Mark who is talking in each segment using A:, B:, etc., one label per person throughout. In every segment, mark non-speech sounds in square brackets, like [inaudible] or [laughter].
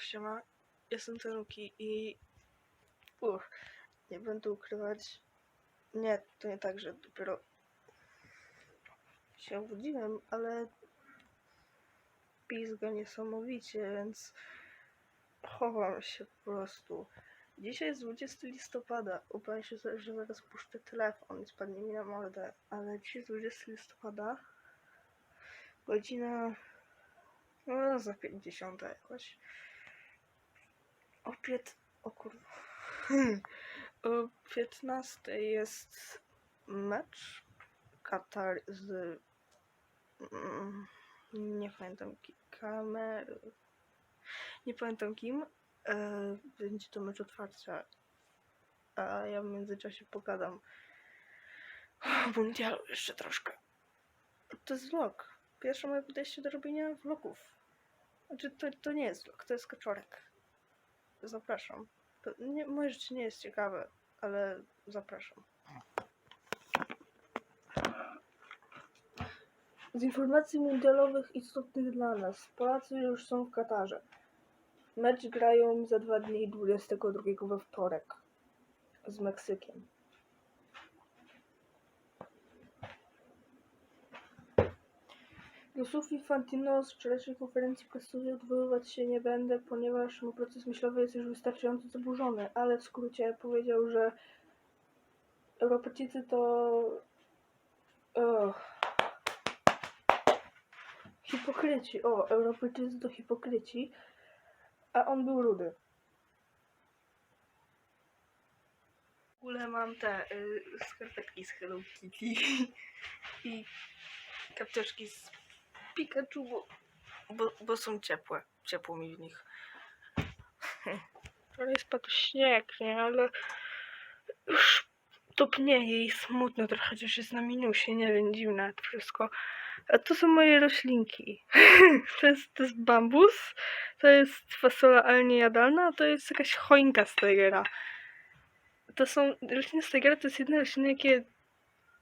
A: siema, jestem Tenuki i uff, nie będę ukrywać, nie, to nie tak, że dopiero się obudziłem, ale pizga niesamowicie, więc chowam się po prostu. Dzisiaj jest 20 listopada, upalam się, że zaraz puszczę telefon i spadnie mi na mordę, ale dzisiaj jest 20 listopada, godzina no, za 50 jakoś. O pięt... O kurwa. o 15 jest mecz Katar z... mm, Nie pamiętam. Kamer... Nie pamiętam kim. E, będzie to mecz otwarcia. A ja w międzyczasie pogadam o mundialu jeszcze troszkę. To jest vlog. Pierwsze moje podejście do robienia vlogów. Znaczy, to, to nie jest vlog, to jest kaczorek. Zapraszam. Nie, moje życie nie jest ciekawe, ale zapraszam. Z informacji mundialowych istotnych dla nas. Polacy już są w Katarze. Mecz grają za dwa dni 22 we wtorek z Meksykiem. Do Sofii Fantino z wczorajszej konferencji prasowej odwoływać się nie będę, ponieważ mój proces myślowy jest już wystarczająco zaburzony, ale w skrócie powiedział, że Europejczycy to o, hipokryci. O, Europejczycy to hipokryci, a on był rudy. W ogóle mam te y, skarpetki z Hello Kitty [laughs] i kapciuszki z Pikachu, bo, bo, bo są ciepłe. Ciepło mi w nich. Wczoraj spadł śnieg, nie? Ale już topnieje i smutno trochę, chociaż jest na minusie, nie wiem, dziwne to wszystko. A to są moje roślinki. [laughs] to, jest, to jest bambus, to jest fasola ale niejadalna, a to jest jakaś choinka z Tigera. To są rośliny z Tigera, to jest jedyne rośliny, jakie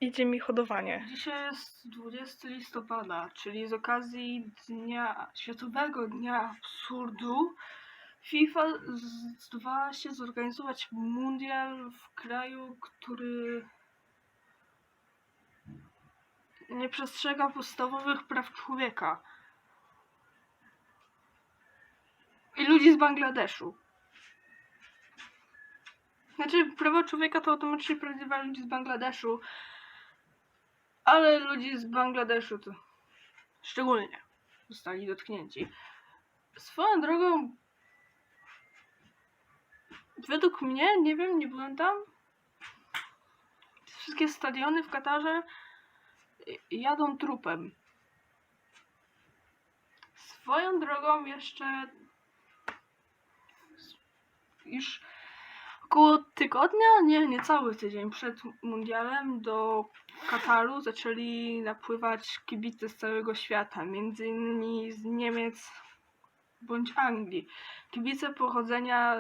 A: idzie mi hodowanie. Dzisiaj jest 20 listopada, czyli z okazji dnia, Światowego Dnia Absurdu FIFA zdecydowała się zorganizować mundial w kraju, który nie przestrzega podstawowych praw człowieka. I ludzi z Bangladeszu. Znaczy, prawa człowieka to automatycznie prawdziwa ludzi z Bangladeszu, ale ludzi z Bangladeszu to szczególnie zostali dotknięci. Swoją drogą, według mnie, nie wiem, nie byłem tam. Wszystkie stadiony w Katarze jadą trupem. Swoją drogą jeszcze już około tygodnia, nie, cały tydzień przed mundialem do Kataru zaczęli napływać kibice z całego świata, między innymi z Niemiec bądź Anglii. Kibice pochodzenia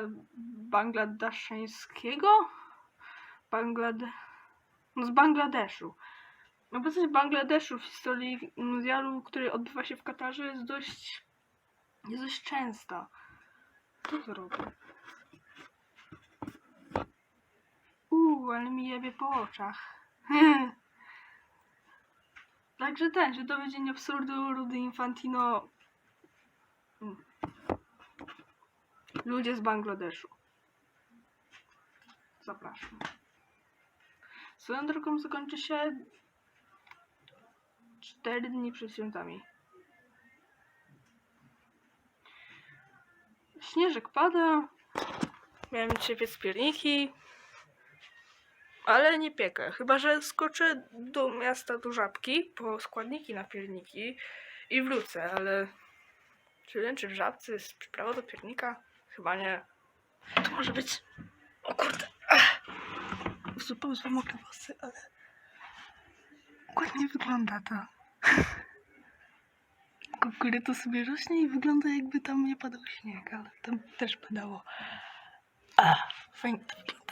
A: bangladeszańskiego? Banglade... No z Bangladeszu. Obecność Bangladeszu w historii mundialu, który odbywa się w Katarze jest dość, jest dość częsta. Co zrobię? Uuu, ale mi jebie po oczach. [laughs] Także ten, że to dzień absurdu, Rudy Infantino. Ludzie z Bangladeszu. Zapraszam. Swoją drogą zakończy się 4 dni przed świętami. Śnieżek pada. Miałem dzisiaj piec pierniki. Ale nie piekę, chyba że skoczę do miasta do żabki po składniki na pierniki i wrócę, ale czy czy w żabce jest przyprawa do piernika? Chyba nie. To może być. O kurde. Zupełnie mokre włosy, ale ładnie wygląda to. [laughs] Kukury to sobie rośnie i wygląda jakby tam nie padał śnieg, ale tam też padało. A, fajnie to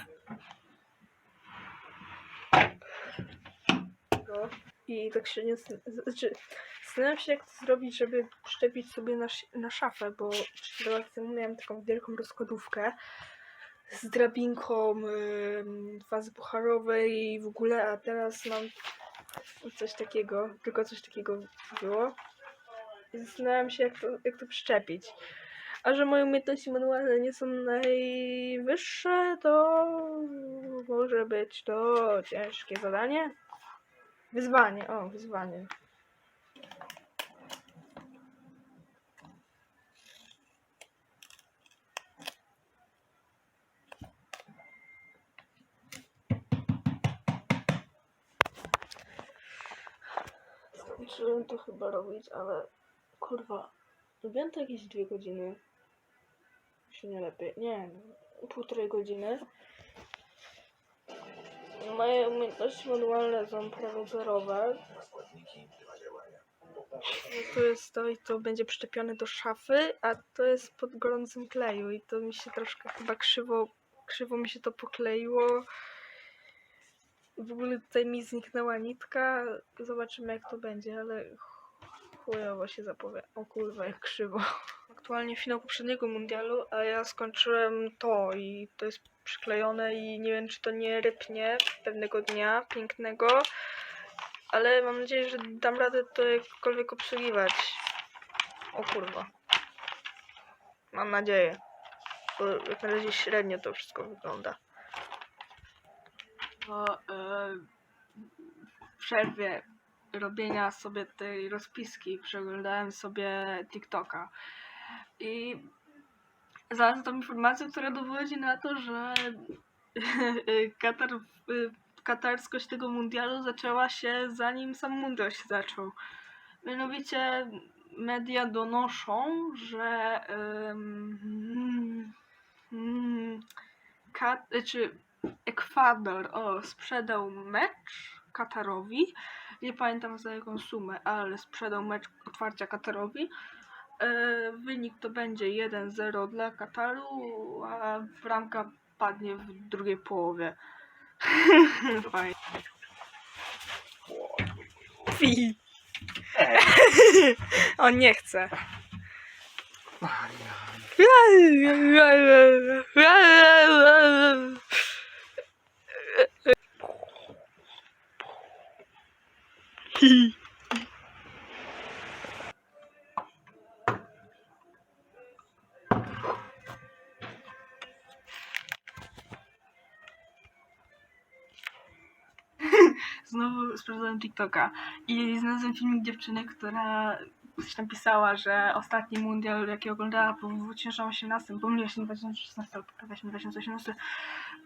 A: No. I tak się nie... Znaczy, Zastanawiam się, jak to zrobić, żeby przyczepić sobie na, na szafę, bo przed relacją miałem taką wielką rozkładówkę z drabinką, fazy pucharowej i w ogóle, a teraz mam coś takiego, tylko coś takiego było. I zastanawiam się, jak to, jak to przyczepić. A że moje umiejętności manualne nie są najwyższe, to może być to ciężkie zadanie. Wyzwanie, o, wyzwanie. Skończyłem to chyba robić, ale kurwa, robiłem to jakieś dwie godziny. Czy nie lepiej? Nie, półtorej godziny. Moje umiejętności manualne są prawie zerowe. To jest to i to będzie przyczepione do szafy, a to jest pod gorącym kleju i to mi się troszkę chyba krzywo, krzywo mi się to pokleiło. W ogóle tutaj mi zniknęła nitka. Zobaczymy jak to będzie, ale chujowo się zapowie. O kurwa, jak krzywo. Aktualnie finał poprzedniego mundialu, a ja skończyłem to i to jest przyklejone i nie wiem czy to nie rypnie pewnego dnia pięknego, ale mam nadzieję, że dam radę to jakkolwiek obsługiwać. O kurwa. Mam nadzieję. Bo jak na razie średnio to wszystko wygląda. Po e, przerwie robienia sobie tej rozpiski przeglądałem sobie TikToka i znalazłem tam informację, która dowodzi na to, że [laughs] Katar, katarskość tego mundialu zaczęła się zanim sam mundial się zaczął. Mianowicie media donoszą, że um, um, Kat, czy Ekwador o, sprzedał mecz Katarowi. Nie pamiętam za jaką sumę, ale sprzedał mecz otwarcia Katarowi. E, wynik to będzie 1-0 dla Kataru, a bramka padnie w drugiej połowie. [laughs] Fajnie. Fi. [laughs] On nie chce. Sprawdzałem TikToka i znalazłem filmik dziewczyny, która coś tam pisała, że ostatni mundial, jaki oglądała w 2018, pomyliła się nie 2016, ale poprawia się 2018.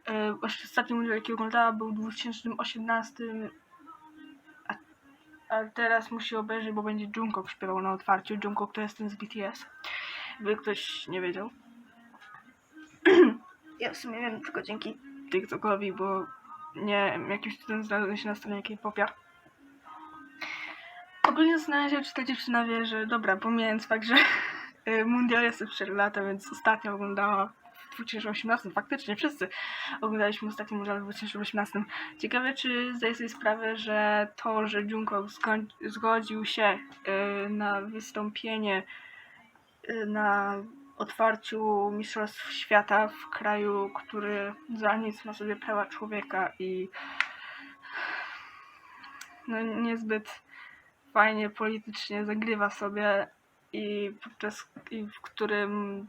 A: E, właśnie ostatni mundial, jaki oglądała był w 2018, a, a teraz musi obejrzeć, bo będzie Jungkook śpiewał na otwarciu. Jungkook to jest ten z BTS, by ktoś nie wiedział. [clears throat] ja w sumie wiem tylko dzięki TikTokowi, bo nie jakimś cudem znalazłem się na stronie K-popia. Ogólnie zastanawiam się, czy ta dziewczyna wie, że dobra, pomijając fakt, że [laughs] y, mundial jest już 4 lata, więc ostatnio oglądała w 2018, faktycznie wszyscy oglądaliśmy ostatni mundial w 2018. Ciekawe, czy zdaje sobie sprawę, że to, że zgo- zgodził się y, na wystąpienie y, na otwarciu Mistrzostw Świata w kraju, który za nic ma sobie prawa człowieka i no niezbyt fajnie politycznie zagrywa sobie i podczas i w którym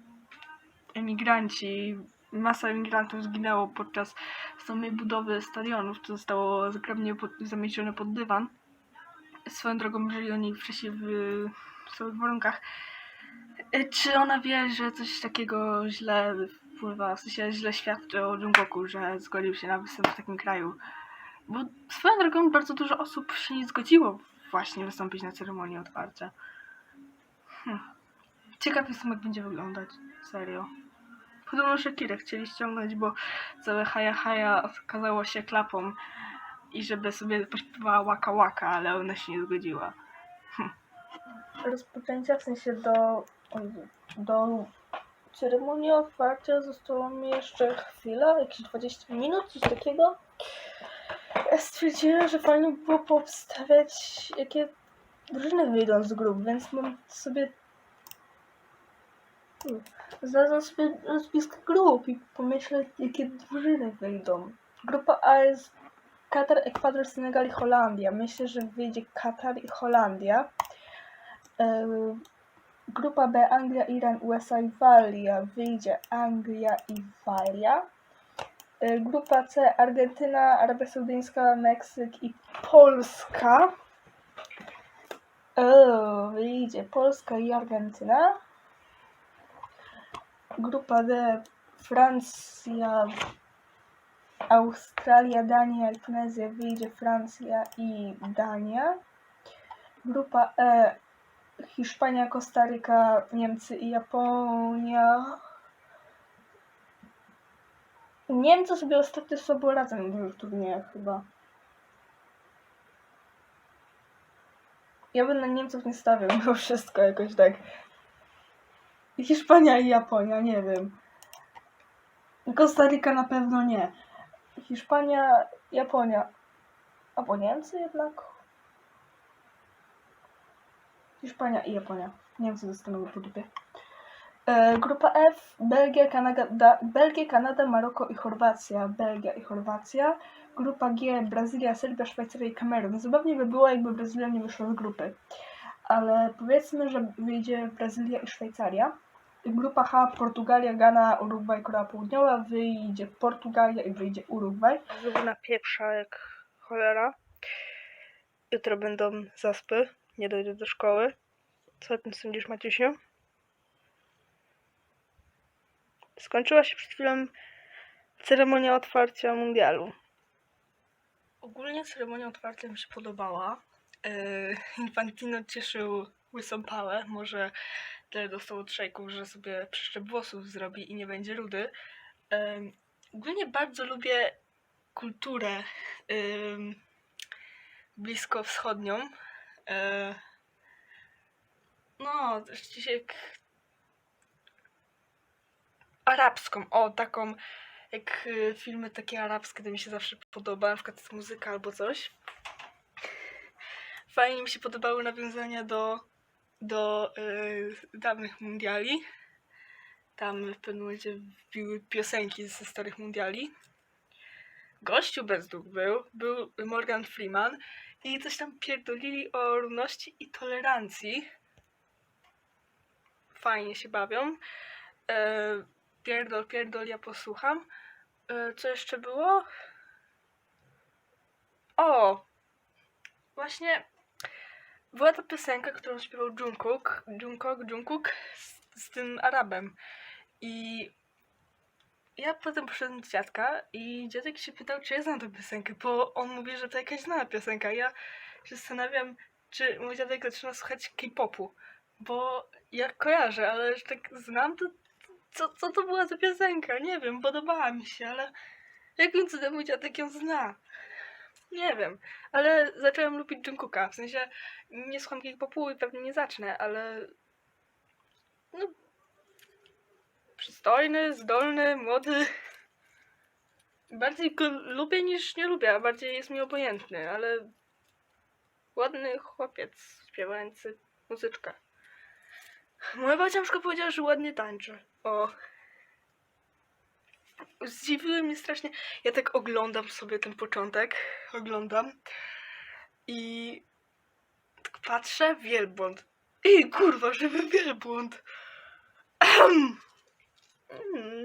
A: emigranci, masa emigrantów zginęło podczas samej budowy stadionów, to zostało zgrabnie pod, zamiecione pod dywan. Swoją drogą żyli oni wcześniej w, w swoich warunkach. E, Czy ona wie, że coś takiego źle wpływa, w sensie źle świadczy o Jungkoku, że zgodził się na występ w takim kraju? Bo swoją drogą bardzo dużo osób się nie zgodziło właśnie wystąpić na ceremonii otwarcia. Hm. Ciekaw jestem, jak będzie wyglądać. Serio. Podobno Shakirę chcieli ściągnąć, bo całe haja haja okazało się klapą i żeby sobie pośpiewała łaka łaka, ale ona się nie zgodziła. Rozpoczęcia, w sensie do, do ceremonii otwarcia zostało mi jeszcze chwila, jakieś 20 minut, coś takiego. Stwierdziłem, że fajnie by było poobstawiać jakie, drużyny wyjdą z grup, więc mam sobie... Znalazłam sobie rozpiskę grup i pomyślę, jakie drużyny wyjdą. Grupa A jest Katar, Ekwador, Senegal i Holandia. Myślę, że wyjdzie Katar i Holandia. Em, Grupa B Anglia, Iran, USA i Walia. Wyjdzie Anglia i Walia. E, Grupa C Argentyna, Arabia Saudyjska, Meksyk i Polska. O, wyjdzie Polska i Argentyna. Grupa D Francja, Australia, Dania i Tunezja. Wyjdzie Francja i Dania. Grupa E Hiszpania, Kostaryka, Niemcy i Japonia. Niemcy sobie ostatnio sobą radzą w dużych turniejach chyba. Ja bym na Niemców nie stawiał mimo wszystko jakoś tak. Hiszpania i Japonia, nie wiem. Kostaryka na pewno nie. Hiszpania, Japonia. Albo Niemcy jednak? Hiszpania i Japonia. Niemcy dostaną po dupie. E, Grupa F, Belgia, Kanada, Belgia, Kanada, Maroko i Chorwacja. Belgia i Chorwacja. Grupa G, Brazylia, Serbia, Szwajcaria i Kamerun. Zabawnie by było, jakby Brazylia nie wyszła z grupy. Ale powiedzmy, że wyjdzie Brazylia i Szwajcaria. Grupa H, Portugalia, Ghana, Urugwaj, Korea Południowa. Wyjdzie Portugalia i wyjdzie Urugwaj. Znowu pieprza jak cholera. Jutro będą zaspy. Nie dojdę do szkoły. Co o tym sądzisz, Maciusiu? Skończyła się przed chwilą ceremonia otwarcia mundialu. Ogólnie ceremonia otwarcia mi się podobała. Yy, Infantino cieszył łysą pałę. Może tyle dostał od szejków, że sobie przeszczep włosów zrobi i nie będzie rudy. Yy, ogólnie bardzo lubię kulturę yy, bliskowschodnią. Yy, no, dzisiaj arabską, o taką jak y, filmy takie arabskie, to mi się zawsze podoba, na przykład muzyka albo coś. Fajnie mi się podobały nawiązania do, do y, dawnych mundiali. Tam w pewnym momencie wbiły piosenki ze starych mundiali. Gościu bez dróg był, był Morgan Freeman i coś tam pierdolili o równości i tolerancji. Fajnie się bawią. E, pierdol, pierdol, ja posłucham. E, co jeszcze było? O! Właśnie była ta piosenka, którą śpiewał Jungkook, Jungkook, Jungkook z, z tym Arabem. I ja potem poszedłem do dziadka i dziadek się pytał, czy ja znam tę piosenkę, bo on mówi, że to jakaś znana piosenka. Ja się zastanawiam, czy mój dziadek zaczyna słuchać K-popu, bo ja kojarzę, ale że tak znam, to co, co to była za piosenka? Nie wiem, podobała mi się, ale jakim cudem mój dziadek ją zna? Nie wiem, ale zacząłem lubić Jungkooka, w sensie nie słucham K-popu i pewnie nie zacznę, ale no przystojny, zdolny, młody. Bardziej go lubię niż nie lubię, a bardziej jest mi obojętny, ale ładny chłopiec śpiewający muzyczkę. Moja przykład powiedziała, że ładnie tańczy. O. Zdziwiły mnie strasznie. Ja tak oglądam sobie ten początek. Oglądam. I tak patrzę, wielbłąd. I kurwa, żeby wielbłąd.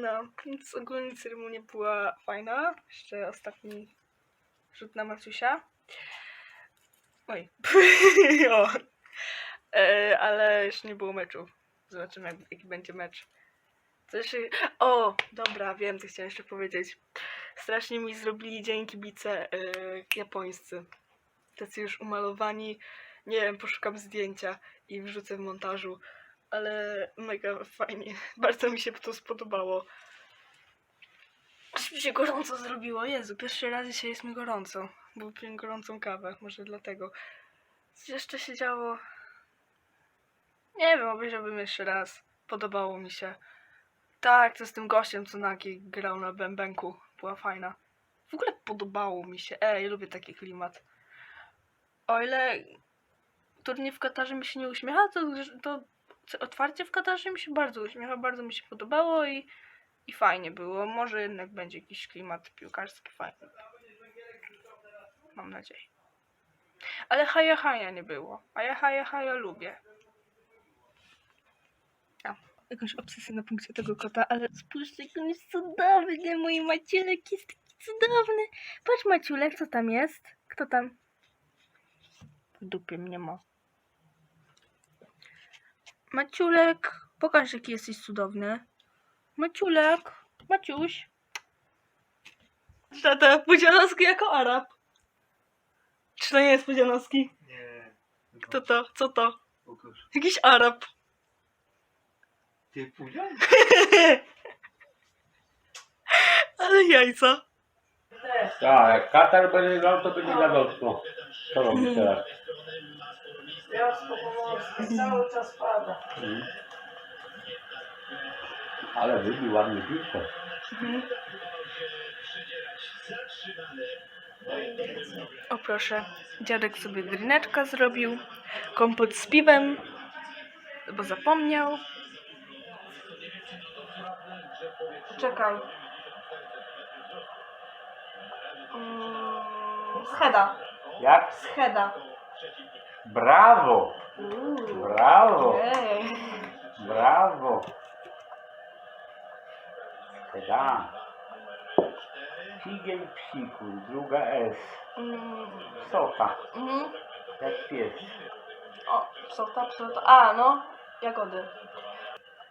A: No, więc ogólnie ceremonia była fajna. Jeszcze ostatni rzut na Maciusia. Oj. [laughs] o. E, ale jeszcze nie było meczu. Zobaczymy, jak, jaki będzie mecz. Coś... O, dobra, wiem, co chciałem jeszcze powiedzieć. Strasznie mi zrobili dzień kibice e, japońscy. Tacy już umalowani. Nie wiem, poszukam zdjęcia i wrzucę w montażu. Ale mega fajnie. [laughs] Bardzo mi się to spodobało. Aż mi się gorąco zrobiło. Jezu, pierwszy raz dzisiaj jest mi gorąco. Bo piję gorącą kawę, może dlatego. Co jeszcze się działo? Nie wiem, obejrzałbym jeszcze raz. Podobało mi się. Tak, to z tym gościem, co nagi grał na bębenku. Była fajna. W ogóle podobało mi się. Ej, lubię taki klimat. O ile turniej w Katarze mi się nie uśmiecha, to, to otwarcie w Katarze mi się bardzo uśmiecha, bardzo mi się podobało i, i fajnie było. Może jednak będzie jakiś klimat piłkarski fajny. Mam nadzieję. Ale haja haja nie było. A ja haja haja lubię. A, jakąś obsesję na punkcie tego kota, ale spójrzcie, jak on jest cudowny. Mój Maciulek jest taki cudowny. Patrz Maciulek, co tam jest? Kto tam? W dupie mnie ma. Maciulek, pokaż jaki jesteś cudowny. Maciulek, Maciuś. Tata, Pudzianowski jako Arab. Czy to nie jest Pudzianowski?
B: Nie.
A: Kto to? Co to?
B: Pokaż.
A: Jakiś Arab.
B: Ty Pudzian? [laughs]
A: Ale jajca.
C: Tak, jak Katar będzie grał, to będzie gadowsko. Co robisz teraz?
A: Cały czas pada.
C: Mhm. Ale wybił ładnie piłkę.
A: O proszę, dziadek sobie drineczka zrobił, kompot z piwem, bo zapomniał. Czekaj. Mm, Scheda,
C: Jak?
A: scheda.
C: Brawo! Brawo!
A: Ej.
C: Brawo! Da. Figiel psiku, druga S.
A: Mm,
C: Sofa,
A: mhm.
C: jak pies.
A: O, psota, psota. A, no, jagody.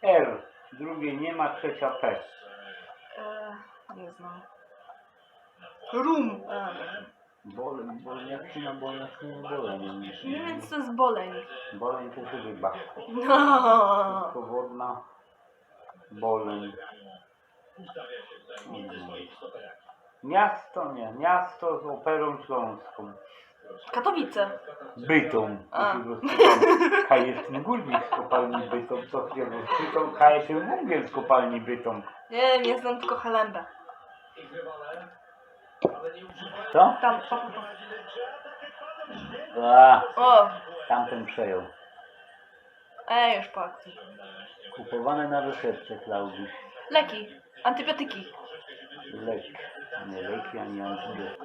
C: R, drugie nie ma, trzecia P.
A: E, nie znam. Rum. E,
C: Boleń, boleń, jak się na boleń,
A: nie wiem, co to jest boleń.
C: Boleń to ryba.
A: No.
C: Powodna. Boleń. Mhm. Miasto nie, miasto z operą śląską.
A: Katowice.
C: Bytom.
A: A.
C: Kajetyn Gulbik z kopalni Bytom. Co chwilę Bytom, Kajetyn Węgiel z kopalni Bytom.
A: Nie, nie znam tylko Helembę.
C: Co?
A: Tam.
C: A,
A: O,
C: tamten przejął.
A: ej, już po akcji.
C: Kupowane na receptę, Klaudiusz.
A: Leki, antybiotyki.
C: Lek. Nie leki, ani antybiotyk.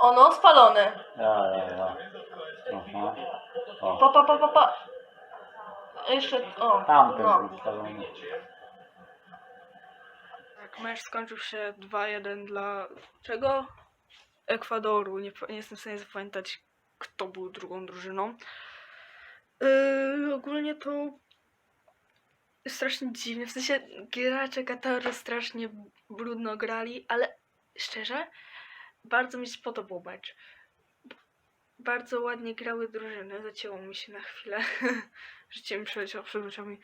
A: Ono spalone.
C: A, a, a. Aha. O.
A: Pa, pa, pa, pa, pa. Jeszcze, o,
C: Tamten
A: no.
C: był spalony.
A: Tak, mecz skończył się 2-1 dla czego? Ekwadoru. Nie, nie jestem w stanie zapamiętać, kto był drugą drużyną. Yy, ogólnie to strasznie dziwne. W sensie gracze Kataru strasznie brudno grali, ale szczerze, bardzo mi się podobał mecz. Bardzo ładnie grały drużyny. Zacięło mi się na chwilę. [laughs] Życie mi przeleciało przed oczami.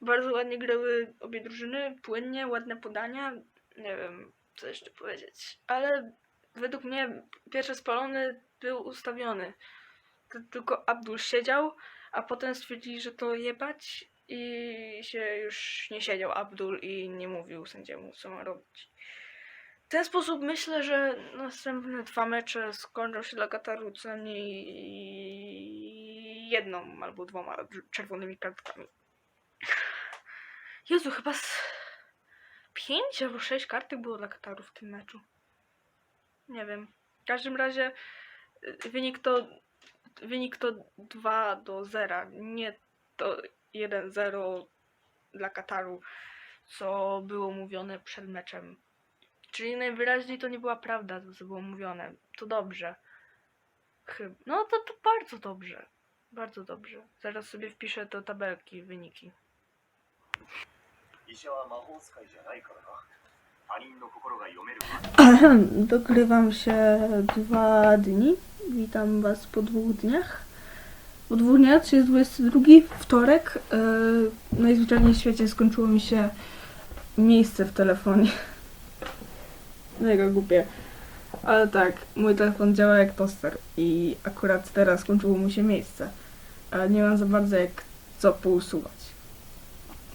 A: Bardzo ładnie grały obie drużyny, płynnie, ładne podania. Nie wiem, co jeszcze powiedzieć. Ale według mnie pierwszy spalony był ustawiony. Tylko Abdul siedział, a potem stwierdzili, że to jebać i się już nie siedział Abdul i nie mówił sędziemu, co ma robić. W ten sposób myślę, że następne dwa mecze skończą się dla Kataru co najmniej jedną albo dwoma czerwonymi kartkami. Jezu, chyba z pięć albo sześć kartek było dla Kataru w tym meczu. Nie wiem. W każdym razie y, wynik to wynik to 2 do 0. Nie to 1-0 dla Kataru, co było mówione przed meczem. Czyli najwyraźniej to nie była prawda, to co było mówione. To dobrze. No to, to bardzo dobrze. Bardzo dobrze. Zaraz sobie wpiszę do tabelki wyniki.
D: 医[clears throat] 者は魔法使いじゃないからな他人の心が読めるか
A: Ahem, Dogrywam się dwa dni. Witam Was po dwóch dniach. Po dwóch dniach, czyli jest 22, wtorek. Yy, najzwyczajniej w świecie skończyło mi się miejsce w telefonie. Mega głupie. Ale tak, mój telefon działa jak toster i akurat teraz skończyło mu się miejsce. Ale nie mam za bardzo jak co pousuwać.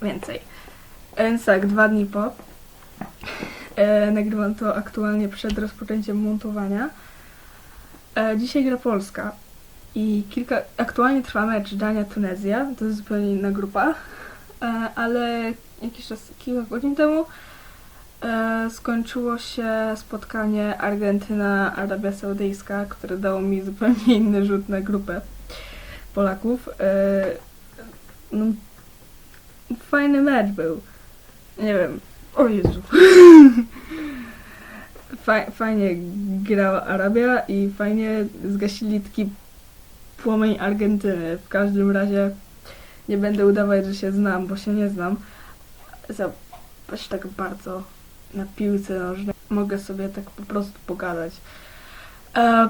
A: Więcej. Więc tak, dwa dni po. E, nagrywam to aktualnie przed rozpoczęciem montowania. E, dzisiaj gra Polska. I kilka, aktualnie trwa mecz Dania-Tunezja, to jest zupełnie inna grupa, e, ale jakiś czas, kilka godzin temu e, skończyło się spotkanie Argentyna-Arabia Saudyjska, które dało mi zupełnie inny rzut na grupę Polaków. E, no, fajny mecz był. Nie wiem, o Jezu. Fa- fajnie grała Arabia i fajnie zgasili taki płomień Argentyny. W każdym razie nie będę udawać, że się znam, bo się nie znam. Za aż tak bardzo na piłce nożnej mogę sobie tak po prostu pogadać. E,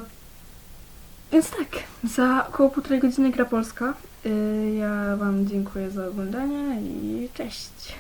A: więc tak, za około półtorej godziny gra Polska. Y, ja Wam dziękuję za oglądanie i cześć.